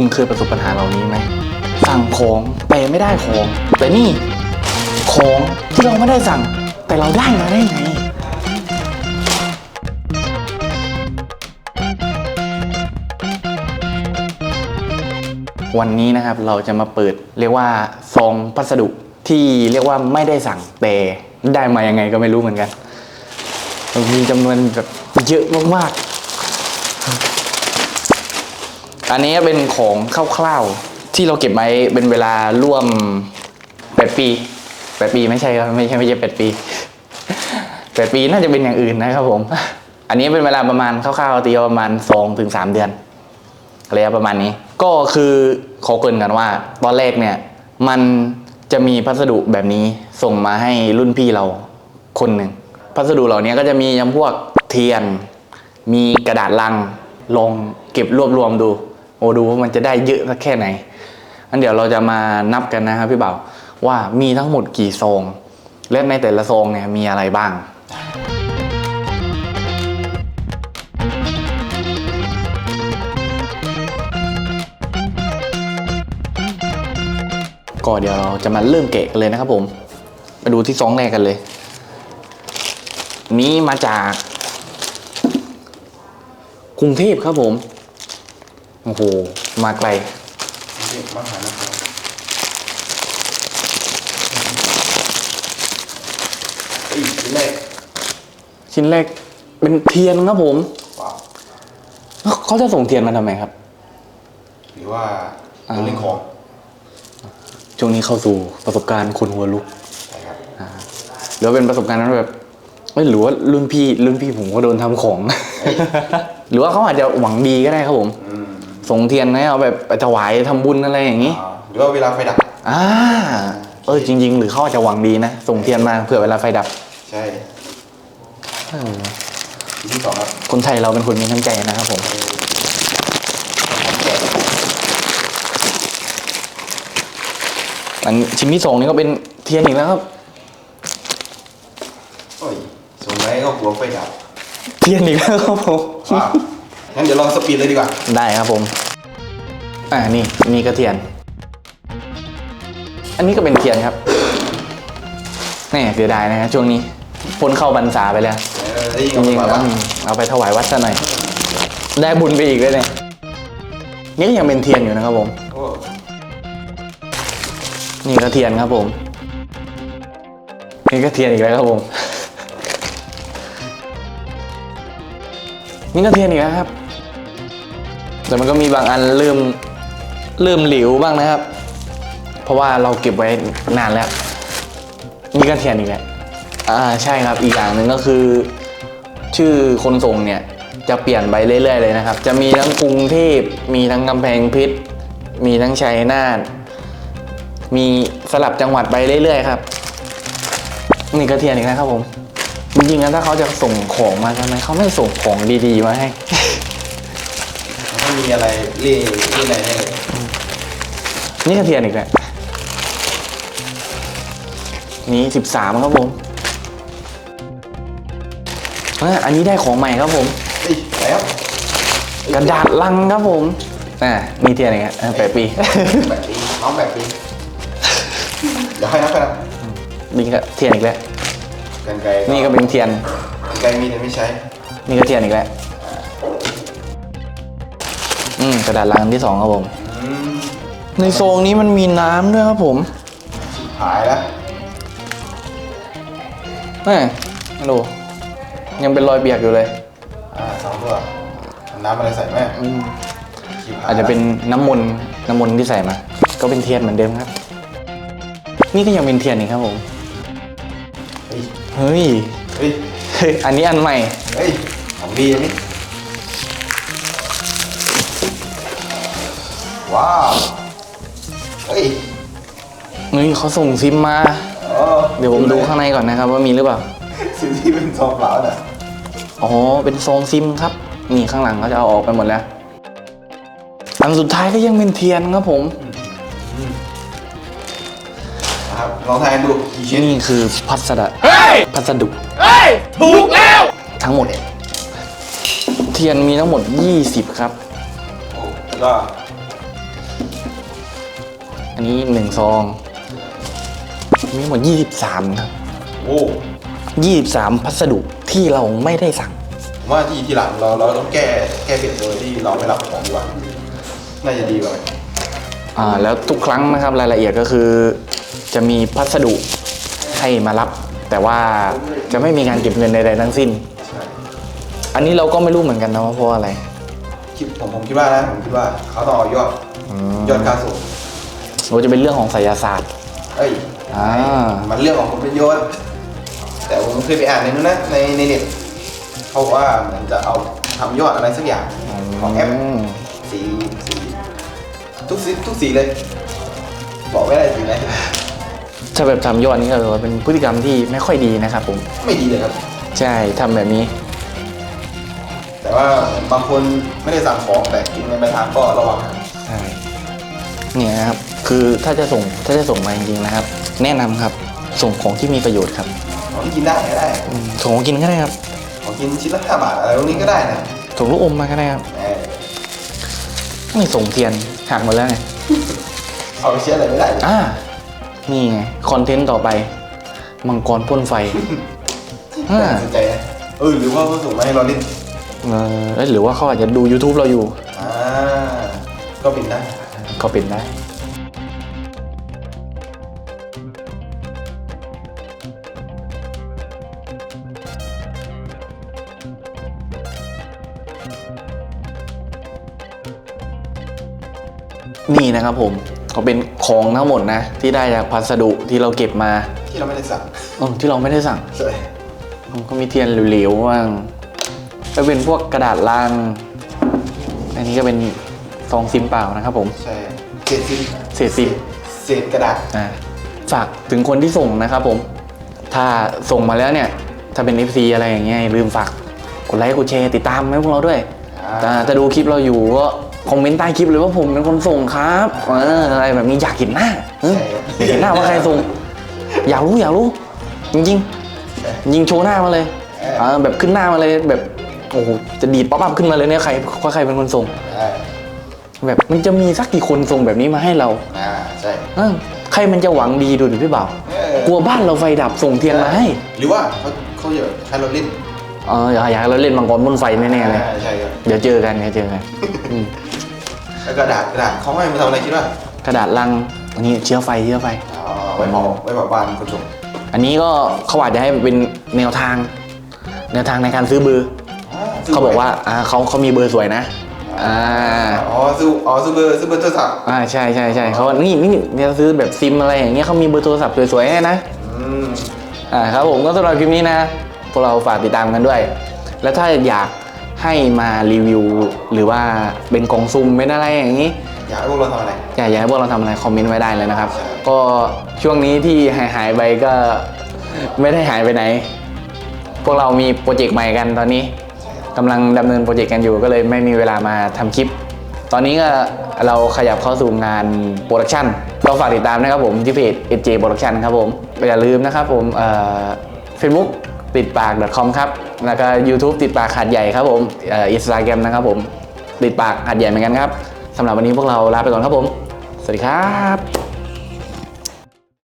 คุณเคยประสบปัญหาเหล่านี้ไหม สั่งของแต่ไม่ได้ของ แต่นี่ของที่เราไม่ได้สั่ง แต่เราได้มาได้ไงวันนี้นะครับเราจะมาเปิดเรียกว่าซองพัสดุที่เรียกว่าไม่ได้สั่งแต่ได้มายังไงก็ไม่รู้เหมือนกัน มีจำนวนแบบเยอะมากๆ อันนี้เป็นของคร่าวๆที่เราเก็บไว้เป็นเวลาร่วมแปดปีแปดปีไม่ใช่ครับไม่ใช่ไม่ใช่แปดปีแปดปีน่าจะเป็นอย่างอื่นนะครับผม อันนี้เป็นเวลาประมาณคร่าวๆตีประมาณสองถึงสามเดือนระยะประมาณนี้ ก็คือขอเกรินกันว่า ตอนแรกเนี่ยมันจะมีพัสดุแบบนี้ส่งมาให้รุ่นพี่เราคนหนึ่งพัสดุเหล่านี้ก็จะมียำพวกเทียน มีกระดาษลังลองเก็บรวบรวมดู โอ้ดูว่ามันจะได้เยอะสักแค่ไหนอันเดี๋ยวเราจะมานับกันนะครับพี่เบาว่ามีทั้งหมดกี่ซองและในแต่ละซองเนี่ยมีอะไรบ้าง ก็เดี๋ยวเราจะมาเริ่มเกะกันเลยนะครับผม มาดูที่ซองแรกกันเลย นี้มาจากกรุงเทพครับผม โอ้โห มาไกล เด็กมหานครเอ้ยชิ้นแรกชิ้นแรกเป็นเทียนครับผม ว้าวเขาจะส่งเทียนมาทำไมครับ หรือว่าอ่าเรื่องของช่วงนี้เข้าสู่ประสบการณ์คนหัวลุกใช่ครับหรือว่าเป็นประสบการณ์นั้นแบบไม่หรือว่ารุ่นพี่รุ่นพี่ผมก็โดนทำของ หรือว่าเขาอาจจะหวังดีก็ได้ครับผมอืม ส่งเทียนให้เอาแบบไปถวายทำบุญอะไรอย่างนี้ อ่าหรือว่าเวลาไฟดับ อ่า เออจริง ๆ หรือเขาอาจจะหวังดีนะ ส่งเทียนมาเผื่อเวลาไฟดับใช่เออชิ้นที่สองครับคนไทยเราเป็นคนมีน้ำใจนะครับผมของแกะอันชิ้นที่สองนี่ก็เป็นเทียนอีกแล้วครับ โอ้ยส่งไว้ก็กลัวไฟดับ เทียนอีกแล้วครับผม ว้าว งั้นเดี๋ยวลองสปีดเลยดีกว่า ได้ครับผม อ่านี่นี่ก็เทียน อันนี้ก็เป็นเทียนครับแนี่เสียดายนะฮะช่วงนี้พ้นเข้าบรรษาไปแล้วเออได้ยินจริงๆมาแล้วว่าเอาไปถวายวัดซะหน่อย ได้บุญไปอีกเลยเนี่ยนี่ก็ยังเป็นเทียนอยู่นะครับผม โอ้นี่ก็เทียนครับผม นี่ก็เทียนอีกแล้วครับผม นี่ก็เทียนอีกแล้วครับ แต่มันก็มีบางอันเริ่มเริ่มหลิวบ้างนะครับ เพราะว่าเราเก็บไว้นานแล้วนี่ก็เทียนอีกแล้วอ่าใช่ครับอีกอย่างหนึ่งก็คือ ชื่อคนส่งเนี่ยจะเปลี่ยนไปเรื่อยๆเลยนะครับ จะมีทั้งกรุงเทพมีทั้งกำแพงเพชรมีทั้งชัยนาทมีสลับจังหวัดไปเรื่อยๆครับนี่ก็เทียนอีกนะครับผมจริงๆแล้วถ้าเขาจะส่งของมาทำไมเขาไม่ส่งของดีๆมาให้ มันไม่มีอะไรเล่เล่อะไรแน่เลยนี่ก็เทียนอีกแล้วนี่สิบสามครับผมเอ้ยอันนี้ได้ของใหม่ครับผม เฮ้ยแล้วกระดาษลังครับผม อ่า มีเทียนอีกแล้วเออแปดปี แบบนี้น้องแบบนี้เดี๋ยวให้นับกันนะนี่ก็เทียนอีกแล้ว กันไกลนี่ก็เป็นเทียน กันไกลมีแต่ไม่ใช้นี่ก็เทียนอีกแล้ว อืมกระดาษลังอันที่สองครับผม อืมในโซงนี้มันมีน้ำด้วยครับผมหายแล้วแม่มาดูยังเป็นรอยเปียกอยู่เลย อ่าสองตัวเอาน้ำอะไรใส่ไหมอืมชิบหยอาจจะเป็นน้ำมนต์น้ำมนต์ที่ใส่มา ก็เป็นเทียนเหมือนเดิมครับ นี่ก็ยังเป็นเทียนอีกครับผม เฮ้ยเฮ้ย เฮ้ยเฮ้ยอันนี้อันใหม่ เฮ้ยของดีอันนี้ ว้าวเฮ้ยนี่เขาส่งซิมมา อ๋อเดี๋ยวผมดูข้างในก่อนนะครับว่ามีหรือเปล่า สิ่งที่เป็นซองเปล่าน่ะอ๋อ เป็นซองซิมครับ นี่ข้างหลังเขาจะเอาออกไปหมดแล้ว อันสุดท้ายก็ยังเป็นเทียนครับผม นะครับลองทายกันดูกี่ชิ้นนี่คือพัสดุพัสดุ ถูกแล้ว ทั้งหมด เทียนมีทั้งหมด 20 ครับ โอ้แล้วก็ อันนี้หนึ่งซอง มีทั้งหมดยี่สิบสามครับโอ้ยี่สิบสามพัสดุที่เราไม่ได้สั่ง ผมว่าที่ทีหลังเราเราต้องแก้แก้เปลี่ยนโดยที่เราไม่รับของดีกว่าน่าจะดีกว่าไหมอ่าแล้วทุกครั้งนะครับรายละเอียดก็คือ จะมีพัสดุให้มารับ แต่ว่าจะไม่มีการเก็บเงินใดๆทั้งสิ้น ใช่อันนี้เราก็ไม่รู้เหมือนกันนะว่าเพราะอะไร คิดผมผมคิดว่านะผมคิดว่าเขาต้องเอายอดยอดการส่ง เราจะเป็นเรื่องของไสยศาสตร์ เอ้ยอ่า มันเรื่องของผลประโยชน์ แต่ผมเคยไปอ่านในนู้นนะในในเน็ตเขาบอกว่าเหมือนจะเอาทำยอดอะไรสักอย่างของแอปมสีสีทุกสีทุกสีเลย บอกไม่ได้สีไหนถ้าแบบทำยอดนี้ก็ถือว่าเป็นพฤติกรรมที่ไม่ค่อยดีนะครับผม ไม่ดีเลยครับ ใช่ทำแบบนี้ แต่ว่าบางคนไม่ได้สั่งของแต่กินในปลายทางก็ระวังนะใช่เนี่ยนะครับ คือถ้าจะส่งถ้าจะส่งมาจริงๆนะครับ แนะนำครับ ส่งของที่มีประโยชน์ครับของที่กินได้ก็ได้อืมส่งของกินก็ได้ครับของกินชิ้นละห้าบาทอะไรพวกนี้ก็ได้นะส่งลูกอมมาก็ได้ครับเออไม่ส่งเทียนหักหมดแล้วไงเอาไปเชื่ออะไรไม่ได้อ่านี่ไงคอนเทนต์ต่อไป มังกรพ่นไฟอ่าน่าสนใจนะเออหรือว่าเขาส่งมาให้เราเล่นเออเอ้ยหรือว่าเขาอาจจะดู YouTube เราอยู่ อ่าก็เป็นได้ก็เป็นได้ นี่นะครับผมก็เป็นของทั้งหมดนะ ที่ได้จากพัสดุที่เราเก็บมาที่เราไม่ได้สั่งเออที่เราไม่ได้สั่งใช่มันก็มีเทียนเหลวๆบ้างก็เป็นพวกกระดาษลังอันนี้ก็เป็นซองซิมเปล่านะครับผมใช่เศษซิมเศษซิมเศษกระดาษอ่าฝากถึงคนที่ส่งนะครับผม ถ้าส่งมาแล้วเนี่ย ถ้าเป็น FC อะไรอย่างเงี้ยอย่าลืมฝากกดไลค์กดแชร์ติดตามให้พวกเราด้วยอ่าแต่ถ้าดูคลิปเราอยู่ก็ คอมเมนต์ใต้คลิปเลยว่าผมเป็นคนส่งครับเอออะไรแบบนี้อยากเห็นหน้าเอออยากเห็นหน้าว่าใครส่ง อยากรู้อยากรู้ จริงๆ ยิงโชว์หน้ามาเลยเออแบบขึ้นหน้ามาเลยแบบโอ้โหจะดีดป๊อปอัพขึ้นมาเลยเนี่ยใครว่าใครเป็นคนส่ง อ่าแบบมันจะมีสักกี่คนส่งแบบนี้มาให้เราอ่าใช่เออใครมันจะหวังดีดูดิพี่บ่าวเออกลัวบ้านเราไฟดับส่งเทียนมาให้หรือว่าเขาเขาอยากให้เราเล่นเอออยากอยากให้เราเล่นมังกรบนไฟแน่ๆเลย อ่าใช่ครับ เดี๋ยวเจอกันเดี๋ยวเจอกันอืม แล้วกระดาษกระดาษเขาให้มาทำอะไรคิดว่ากระดาษลังอันนี้เชื้อไฟเชื้อไฟ อ๋อไว้เผาไว้เผาบ้านคนส่งอันนี้ก็เขาอาจจะให้เป็นแนวทาง แนวทางในการซื้อเบอร์เขาบอกว่าอ่าเขาเขามีเบอร์สวยนะอ่าอ๋อซื้ออ๋อซื้อเบอร์ซื้อเบอร์โทรศัพท์อ่าใช่ใช่ใช่เขานี่นี่เนี่ยซื้อแบบซิมอะไรอย่างเงี้ยเขามีเบอร์โทรศัพท์สวยๆให้นะอืมอ่าครับผมก็สำหรับคลิปนี้นะพวกเราฝากติดตามกันด้วย แล้วถ้าอยาก ให้มารีวิว หรือว่าเป็นกล่องซุ่มเป็นอะไรอย่างนี้ อยากให้พวกเราทำอะไร อยากอยากให้พวกเราทำอะไรคอมเมนต์ไว้ได้เลยนะครับใช่ก็ช่วงนี้ที่หายหายๆไปก็ไม่ได้หายไปไหน พวกเรามีโปรเจกต์ใหม่กันตอนนี้กำลังดำเนินโปรเจกต์กันอยู่ก็เลยไม่มีเวลามาทำคลิป ตอนนี้ก็เราขยับเข้าสู่งานโปรดักชันก็ฝากติดตามนะครับผมที่เพจ SJ Production ครับผมอย่าลืมนะครับผมเฟซบุ๊ก ติดปาก .com ครับ แล้วก็ YouTube ติดปากขาดใหญ่ครับผมอินสตาแกรมนะครับผม ติดปากหัดใหญ่เหมือนกันครับสำหรับวันนี้พวกเราลาไปก่อนครับผม สวัสดีครับ